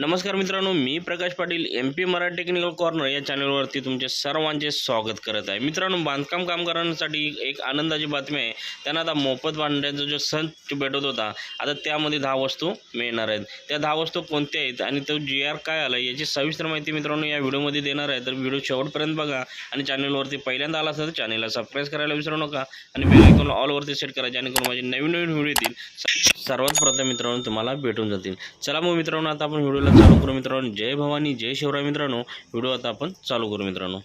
नमस्कार मित्रांनो मी Prakash Patil M P Marathi technical corner या चॅनलवरती तुमचे सर्वांचे स्वागत करत आहे. मित्रांनो बांधकाम कामगारांसाठी एक आनंदाची बातमी आहे. त्यांना आता मोफत भांड्याचा जो सण भेटत होता आता त्यामध्ये दहा वस्तू मिळणार आहेत. त्या दहा वस्तू कोणत्या आहेत आणि तो जी आर काय आला याची सविस्तर माहिती मित्रांनो या व्हिडिओमध्ये देणार आहे. तर व्हिडिओ शेवटपर्यंत बघा आणि चॅनलवरती पहिल्यांदा आला असेल तर चॅनलला सबस्क्राईब करायला विसरू नका आणि बेल आयकॉन ऑलवरती सेट करा जेणेकरून माझे नवीन नवीन व्हिडिओ येतील. सर्वात प्रथम मित्रांनो तुम्हाला भेटून जातील. चला मग मित्रांनो आता आपण व्हिडिओला चालू करू मित्रांनो. जय भवानी जय शिवराय मित्रांनो. व्हिडिओ आता आपण चालू करू मित्रांनो.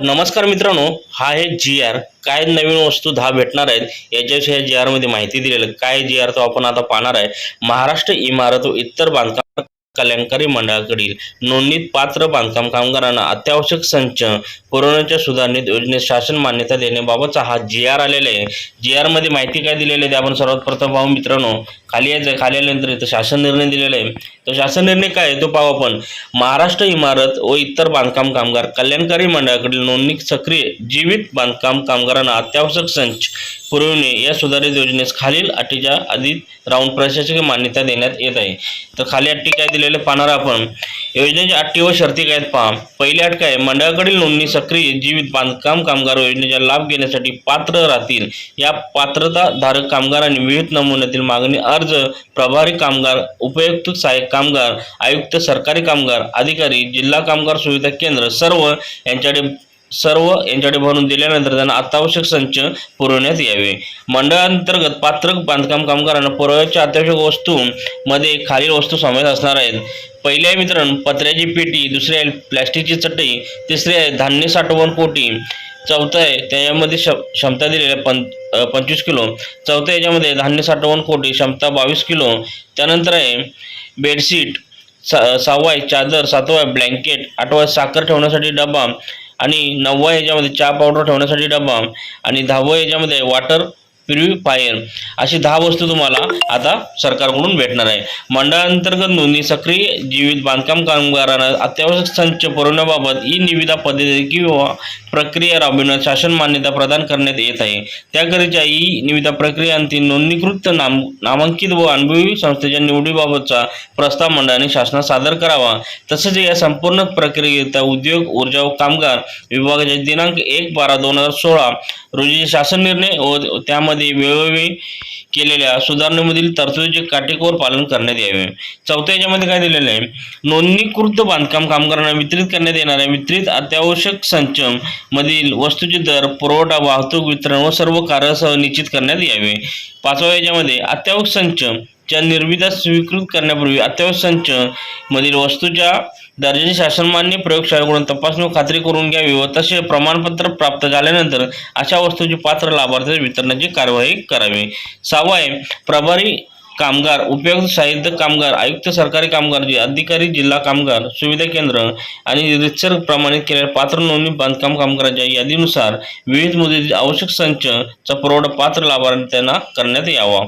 नमस्कार मित्रांनो हा आहे जी आर. काय नवीन वस्तू दहा भेटणार आहेत याच्याविषयी या जी आरमध्ये माहिती दिलेलं. काय जी आर तो आपण आता पाहणार आहे. महाराष्ट्र इमारत व इतर बांधकाम कल्याणकारी मंडळाकडील नोंदणीत पात्र बांधकाम कामगारांना अत्यावश्यक संच कोरोनाच्या सुधारणेत योजनेत शासन मान्यता देण्याबाबतचा हा जी आर आलेला आहे. जी आरमध्ये माहिती काय दिलेली आहे? ते आपण सर्वात प्रथम पाहू मित्रांनो खाली यायचं खाली आल्यानंतर इथं शासन निर्णय दिलेला आहे. तो शासन निर्णय काय तो पाहू आपण. महाराष्ट्र इमारत व इतर बांधकाम कामगार कल्याणकारी मंडळाकडील नोंदणी सक्रिय जीवित बांधकाम कामगारांना अत्यावश्यक संच पुरवणे या सुधारित योजनेस खालील अटीच्या आधी राऊंड प्रशासकीय मान्यता देण्यात येत आहे. तर खाली अटी काय दिलेले पाहणार आपण. योजनेच्या अटी व शर्ती काय आहेत पहा. पहिली अट काय आहे? मंडळाकडील नोंदणी सक्रिय जीवित बांधकाम कामगार योजनेचा लाभ घेण्यासाठी पात्र राहतील. या पात्रताधारक कामगारांनी विविध नमुन्यातील मागणी अर्ज प्रभारी कामगार उपयुक्त सहाय्यक कामगार आयुक्त सरकारी कामगार अधिकारी जिल्हा कामगार सुविधा केंद्र सर्व यांच्याकडे सर्व यांच्याकडे भरून दिल्यानंतर त्यांना अत्यावश्यक संच पुरवण्यात यावे. मंडळांतर्गत पात्र बांधकाम कामगारांना पुरवायच्या अत्यावश्यक वस्तूंमध्ये खालील वस्तू समावेश असणार आहेत. पहिली आहे मित्रांनो पत्र्याची पेटी दुसरी आहे प्लॅस्टिकची चटई तिसरी आहे धान्य साठवण पोटी चौथं आहे त्याच्यामध्ये श क्षमता दिलेली आहे पं पंचवीस किलो चौथं याच्यामध्ये धान्य साठवण कोटी क्षमता बावीस किलो त्यानंतर आहे बेडशीट सा सहावा आहे चादर सातवा आहे ब्लँकेट आठवा साखर ठेवण्यासाठी डबा आणि नववा याच्यामध्ये चहा पावडर ठेवण्यासाठी डबा आणि दहावा याच्यामध्ये वॉटर प्युरिफायर अशी दहा वस्तू तुम्हाला आता सरकारकडून भेटणार आहे. मंडळांतर्गत नोंदणी सक्रिय जीवित बांधकाम कामगारांना अत्यावश्यक संच पुरवण्याबाबत ई निविदा पद्धती किंवा प्रक्रिया राबविण्यास शासन मान्यता प्रदान करण्यात येत आहे. त्याकरिता ई निविदा प्रक्रियांती नोंदणीकृत नाम नामांकित व अनुभवी संस्थेच्या निवडीबाबतचा प्रस्ताव मंडळाने शासनात सादर करावा. तसेच या संपूर्ण प्रक्रियेचा उद्योग ऊर्जा व कामगार विभागाचे दिनांक एक बारा दोन हजार सोळा रोजी शासन निर्णय व त्यामध्ये वेळोवेळी केलेल्या सुधारणेमधील तरतुदीचे काटेकोर पालन करण्यात यावे. चौथ्या याच्यामध्ये काय दिलेलं आहे? नोंदणीकृत बांधकाम कामगारांना वितरित करण्यात येणाऱ्या वितरित अत्यावश्यक संच मधील वस्तूचे दर पुरवठा वाहतूक वितरण व सर्व कार्यासह निश्चित करण्यात यावे. पाचव्या याच्यामध्ये अत्यावश्यक संच च्या निर्मिता स्वीकृत करण्यापूर्वी अत्यावश्यक संच मधील वस्तूच्या दर्जाची शासनमान्य प्रयोगशाळेकडून तपासणी खात्री करून घ्यावी व तसे प्रमाणपत्र प्राप्त झाल्यानंतर अशा वस्तूची पात्र लाभार्थी वितरणाची कारवाई करावी. सहावा प्रभारी कामगार उपयुक्त साहित्य कामगार आयुक्त सरकारी कामगार जे अधिकारी जिल्हा कामगार सुविधा केंद्र आणि रितसर प्रमाणित केलेल्या पात्र नोंदणी बांधकाम कामगारांच्या यादीनुसार विविध मुदतीत आवश्यक संचचा पुरवठा पात्र लाभार्थ्यांना करण्यात यावा.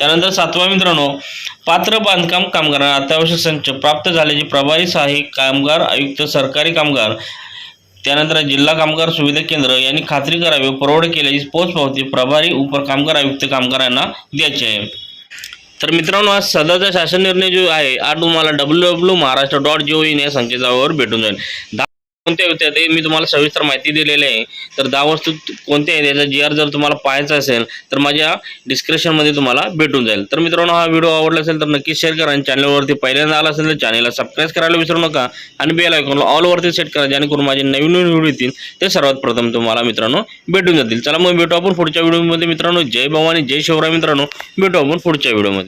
त्यानंतर सातवा मित्रांनो पात्र बांधकाम कामगारांना अत्यावश्यक संच प्राप्त झाल्याचे प्रभारी सहाय्यक कामगार आयुक्त सरकारी कामगार त्यानंतर जिल्हा कामगार सुविधा केंद्र यांनी खात्री करावी पुरवठा केल्याची पोचपावती प्रभारी उपर कामगार आयुक्त कामगारांना द्यायची आहे. तर मित्रांनो आज सध्याचा शासन निर्णय जो आहे हा तुम्हाला W W Maharashtra dot G O in या संकेतस्थळावर भेटून जाईल. कोणत्या होत्या ते मी तुम्हाला सविस्तर माहिती दिलेली आहे. तर दहा वस्तू कोणत्या आहेत? याचा जी आर जर तुम्हाला पाहायचा असेल तर माझ्या डिस्क्रिप्शनमध्ये तुम्हाला भेटून जाईल. तर मित्रांनो हा व्हिडिओ आवडला असेल तर नक्की शेअर करा आणि चॅनलवरती पहिल्यांदा आला असेल तर चॅनलला सबस्क्राईब करायला विसरू नका आणि बेल आयकॉनला ऑलवरती सेट करा जेणेकरून माझे नवीन नवीन व्हिडिओ येतील. ते सर्वात प्रथम तुम्हाला मित्रांनो भेटून जातील. चला मग भेटू आपण पुढच्या व्हिडिओमध्ये मित्रांनो जय भवानी जय शिवराय मित्रांनो. भेटू आपण पुढच्या व्हिडिओमध्ये